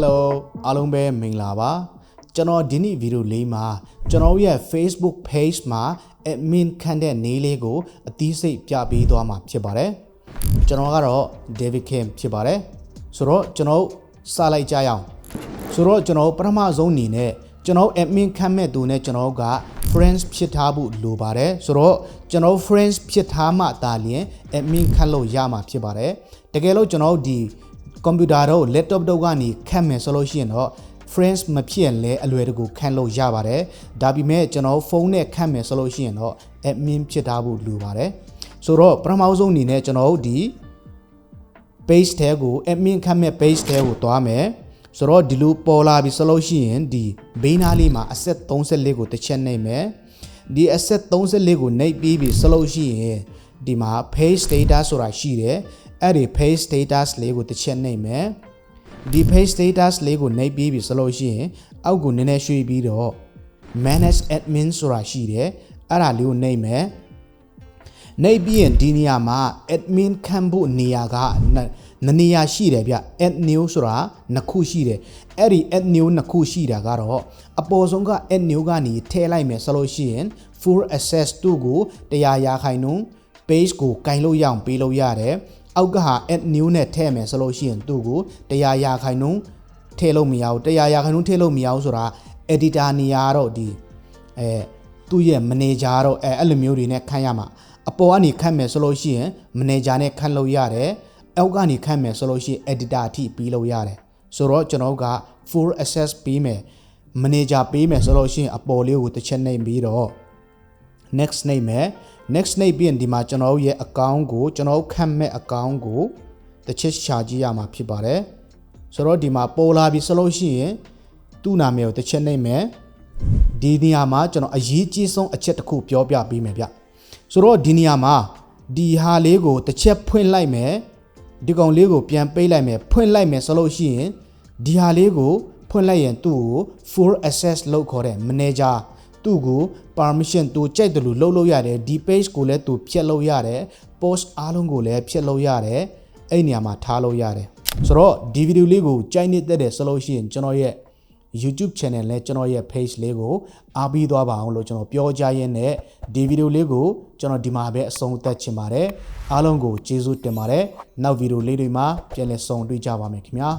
Hello အားလုံးပဲမင်္ဂလာပါကျွန်တော်ဒီနေ့ဗီဒီယိုလေးမှာကျွန်တော်ရဲ့ Facebook page မှာ admin ခန့်တဲ့နေလေးကိုအသီးစိတ်ပြပေးသွားမှာဖြစ်ပါတယ်ကျွန်တော်ကတော့ David Kim ဖြစ်ပါတယ်ဆိုတော့ကျွန်တော်စလိုက်ကြရအောင်ဆိုတော့ကျွန်တော်ပထမဆုံးအနေနဲ့ကျွန်တော် admin ခန့်မဲ့သူနဲ့ကျွန်တော်က friends ဖြစ်ထားဖို့လိုပါတယ်ဆိုတော့ကျွန်တော် friends ဖြစ်ထားမှဒါလျင် admin ခန့်လို့ရမှာဖြစ်ပါတယ်တကယ်လို့ကျွန်တော်ဒီ ကွန်ပျူတာတော့ laptop တော့ကနေခတ်မယ်ဆိုလို့ရှိရင်တော့ friends မဖြစ်ရင်လည်းအလွယ်တကူခန့်လို့ရပါတယ်ဒါပေမဲ့ကျွန်တော်ဖုန်းနဲ့ခတ်မယ်ဆိုလို့ရှိရင်တော့ admin ဖြစ်ထားဖို့လိုပါတယ်ဆိုတော့ပထမဆုံးအနေနဲ့ကျွန်တော်တို့ဒီ page ထဲကို admin ခတ်မဲ့ page ထဲကိုသွားမယ်ဆိုတော့ဒီလိုပေါ်လာပြီဆိုလို့ရှိရင်ဒီဘေးနားလေးမှာ asset 34ကိုတစ်ချက်နှိပ်မယ်ဒီ asset 34ကိုနှိပ်ပြီးပြီဆိုလို့ရှိရင် ဒီမှာ page data ဆိုတာရှိတယ်အဲ့ဒီ page status လေးကိုတစ်ချက်နှိပ်မယ်ဒီ page status လေးကိုနှိပ်ပြီးပြီဆိုလို့ရှိရင်အောက်ကိုနည်းနည်းရွှေ့ပြီးတော့ manage admin ဆိုတာရှိတယ်အဲ့ဒါလေးကိုနှိပ်မယ်နေပြီးရင်ဒီနေရာမှာ admin ခံဖို့နေရာကနနေရာရှိတယ်ဗျ add new ဆိုတာနှစ်ခုရှိတယ်အဲ့ဒီ add new နှစ်ခုရှိတာကတော့အပေါ်ဆုံးက add new ကနေထည့်လိုက်မယ်ဆိုလို့ရှိရင် full access တူကိုတရားရာခိုင်နှုန်း page ကိုကင်လို့ရအောင်ပေးလို့ရတယ်အောက်ကဟာ add new နဲ့ထည့်မယ်ဆိုလို့ရှိရင်သူ့ကိုတရားရာခိုင်နှုန်းထည့်လို့မရဘူးတရားရာခိုင်နှုန်းထည့်လို့မရဘူးဆိုတာ editor နေရာတော့ဒီအဲသူ့ရဲ့ manager တော့အဲအဲ့လိုမျိုးတွေနဲ့ခန့်ရမှာအပေါ်ကနေခန့်မယ်ဆိုလို့ရှိရင် manager နဲ့ခန့်လို့ရတယ်အောက်ကနေခန့်မယ်ဆိုလို့ရှိရင် editor အထိပြီးလို့ရတယ်ဆိုတော့ကျွန်တော်က full access ပေးမယ် manager ပေးမယ်ဆိုလို့ရှိရင်အပေါ်လေးကိုတစ်ချက်နှိပ်ပြီးတော့ next နှိပ်မယ် next နှိပ်ပြီးရင်ဒီမှာကျွန်တော်တို့ရဲ့ account ကိုကျွန်တော်တို့ခန့်မဲ့ account ကိုတစ်ချက်ရှာကြည့်ရမှာဖြစ်ပါတယ်ဆိုတော့ဒီမှာပေါ်လာပြီဆိုလို့ရှိရင်သူ့နာမည်ကိုတစ်ချက်နှိပ်မယ်ဒီနေရာမှာကျွန်တော်အရေးကြီးဆုံးအချက်တစ်ခုပြောပြပေးမယ်ဗျဆိုတော့ဒီနေရာမှာဒီဟာလေးကိုတစ်ချက်ဖွင့်လိုက်မယ်ဒီကောင်လေးကိုပြန်ပေးလိုက်မယ်ဖွင့်လိုက်မယ်ဆိုလို့ရှိရင်ဒီဟာလေးကိုဖွင့်လိုက်ရင်သူ့ကို full access လုပ်ခေါ်တဲ့ manager သူ့ကို permission သူကြိုက်တယ်လို့လုပ်လို့ရတယ်ဒီ page ကိုလည်းသူဖြတ်လို့ရတယ် post အားလုံးကိုလည်းဖြတ်လို့ရတယ်အဲ့နေရာမှာထားလို့ရတယ်ဆိုတော့ဒီဗီဒီယိုလေးကိုကြိုက်နေတဲ့တယ်ဆိုလို့ရှိရင်ကျွန်တော်ရဲ့ YouTube channel နဲ့ကျွန်တော်ရဲ့ page လေးကိုအားပေးသွားပါအောင်လို့ကျွန်တော်ပြောကြရင်းနဲ့ဒီဗီဒီယိုလေးကိုကျွန်တော်ဒီမှာပဲအဆုံးသတ်ချင်ပါတယ်အားလုံးကိုကျေးဇူးတင်ပါတယ်နောက်ဗီဒီယိုလေးတွေမှာပြန်လည်ဆုံတွေ့ကြပါမယ်ခင်ဗျာ